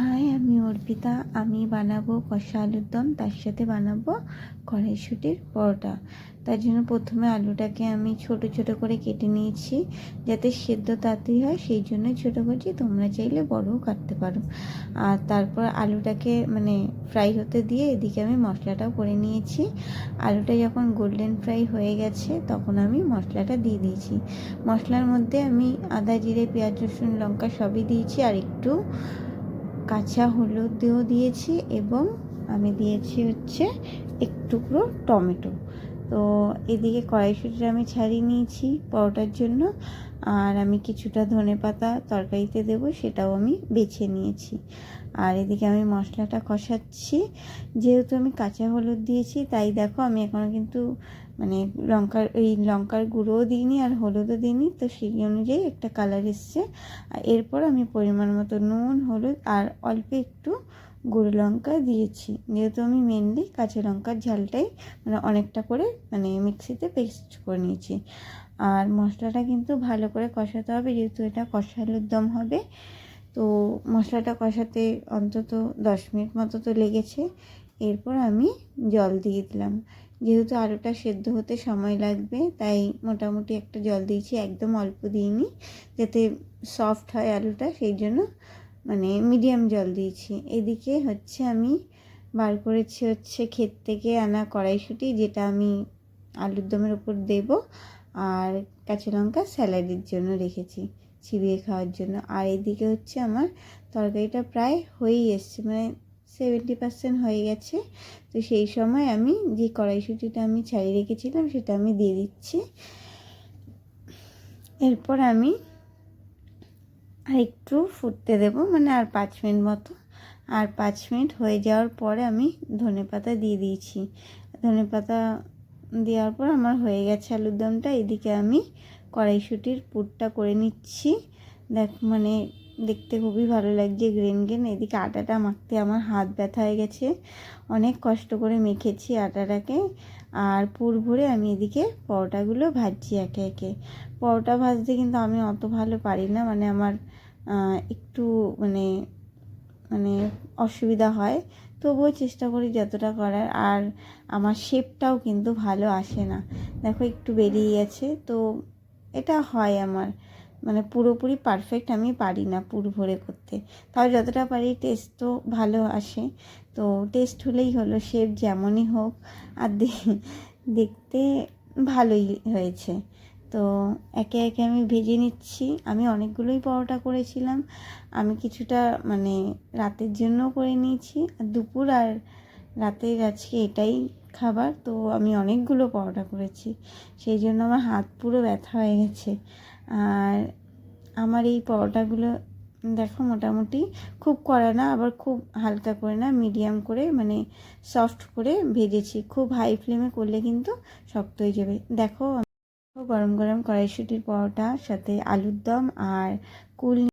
High, আমি অর্পিতা। আমি বানাবো কষা আলুর দম, তার সাথে বানাবো কড়াইশুটির পরোটা। তার জন্য প্রথমে আলুটাকে আমি ছোট ছোট করে কেটে নিয়েছি, যাতে সেদ্ধ তাড়াতাড়ি হয়। সেই জন্য ছোট করছি, তোমরা চাইলে বড়ও কাটতে পারো। আর তারপর আলুটাকে মানে ফ্রাই হতে দিয়ে এদিকে আমি মশলাটাও করে নিয়েছি। আলুটা যখন গোল্ডেন ফ্রাই হয়ে গেছে, তখন আমি মশলাটা দিয়ে দিয়েছি। মশলার মধ্যে আমি আদা, জিরে, পেঁয়াজ, রসুন, লঙ্কা সবই দিয়েছি, আর একটু কাঁচা হলুদও দিয়েছি এবং আমি দিয়েছি হচ্ছে এক টুকরো টমেটো। তো এদিকে কড়াইশুটিটা আমি ছাড়িয়ে নিয়েছি পরোটার জন্য। আর আমি কিছুটা ধনে পাতা তরকারিতে দেবো, সেটাও আমি বেছে নিয়েছি। আর এদিকে আমি মশলাটা কষাচ্ছি। যেহেতু আমি কাঁচা হলুদ দিয়েছি, তাই দেখো আমি এখনও কিন্তু মানে লঙ্কার, ওই লঙ্কার গুঁড়োও দিইনি আর হলুদও দিইনি। তো সেই অনুযায়ী একটা কালার এসছে। আর এরপর আমি পরিমাণ মতো নুন, হলুদ আর অল্প একটু গুঁড়ো লঙ্কা দিয়েছি। যেহেতু আমি মেনলি কাঁচা লঙ্কার ঝালটাই মানে অনেকটা করে মানে মিক্সিতে পেস্ট করে নিয়েছি। আর মশলাটা কিন্তু ভালো করে কষাতে হবে, যেহেতু এটা কষালুর দম হবে। তো মশলাটা কষাতে অন্তত দশ মিনিট মতো তো লেগেছে। এরপর আমি জল দিয়ে দিলাম। যেহেতু আলুটা সেদ্ধ হতে সময় লাগবে, তাই মোটামুটি একটা জল দিয়েছি, একদম অল্প দিইনি। যাতে সফট হয় আলুটা, সেই জন্য মানে মিডিয়াম জল দিয়েছি। এদিকে হচ্ছে আমি বার করেছি হচ্ছে ক্ষেত থেকে আনা কড়াইশুঁটি, যেটা আমি আলুর দমের ওপর দেব আর কাঁচা লঙ্কা স্যালাডের জন্য রেখেছি চিবিয়ে খাওয়ার জন্য। আর এদিকে হচ্ছে আমার তরকারিটা প্রায় হয়েই এসছে মানে সেভেন্টি পার্সেন্ট হয়ে গেছে। তো সেই সময় আমি যে কড়াইশুঁটিটা আমি ছাড়িয়ে রেখেছিলাম, সেটা আমি দিয়ে দিচ্ছি। এরপর আমি আর একটু ফুটতে দেব মানে আর পাঁচ মিনিট মতো। আর পাঁচ মিনিট হয়ে যাওয়ার পরে আমি ধনে পাতা দিয়ে দিয়েছি। ধনে পাতা দেওয়ার পর আমার হয়ে গেছে আলুর দমটা। এদিকে আমি কড়াইশুটির পুরটা করে নিচ্ছি। দেখ মানে দেখতে খুবই ভালো লাগছে গ্রেন গ্রেন। এদিকে আটাটা মাখতে আমার হাত ব্যথা হয়ে গেছে। অনেক কষ্ট করে মেখেছি আটাটাকে। আর পুর ভরে আমি এদিকে পরোটাগুলো ভাজছি একে একে। পরোটা ভাজতে কিন্তু আমি অত ভালো পারি না মানে আমার একটু মানে মানে অসুবিধা হয়। তবুও চেষ্টা করি যতটা করার। আর আমার শেপটাও কিন্তু ভালো আসে না। দেখো একটু বেরিয়ে গেছে। তো এটা হয় আমার। মানে পুরোপুরি পারফেক্ট আমি পারি না পুর ভরে করতে। তাও যতটা পারি টেস্ট তো ভালো আসে। তো টেস্ট হলেই হলো শেপ যেমনই হোক। আর দেখতে ভালোই হয়েছে। তো একে একে আমি ভেজে নিচ্ছি। আমি অনেকগুলোই পরোটা করেছিলাম। আমি কিছুটা মানে রাতের জন্য করে নিয়েছি। আর দুপুর আর রাতের আজকে এটাই খাবার। তো আমি অনেকগুলো পরোটা করেছি। সেই জন্য আমার হাত পুরো ব্যথা হয়ে গেছে। আর আমার এই পরোটাগুলো, দেখো মোটামুটি খুব কড়া না, আবার খুব হালকা করে না, মিডিয়াম করে মানে সফট করে ভেজেছি। খুব হাই ফ্লেমে করলে কিন্তু শক্ত হয়ে যাবে। দেখো, গরম গরম কড়াইশুটির পরোটা, সাথে আলুর দম আর কুল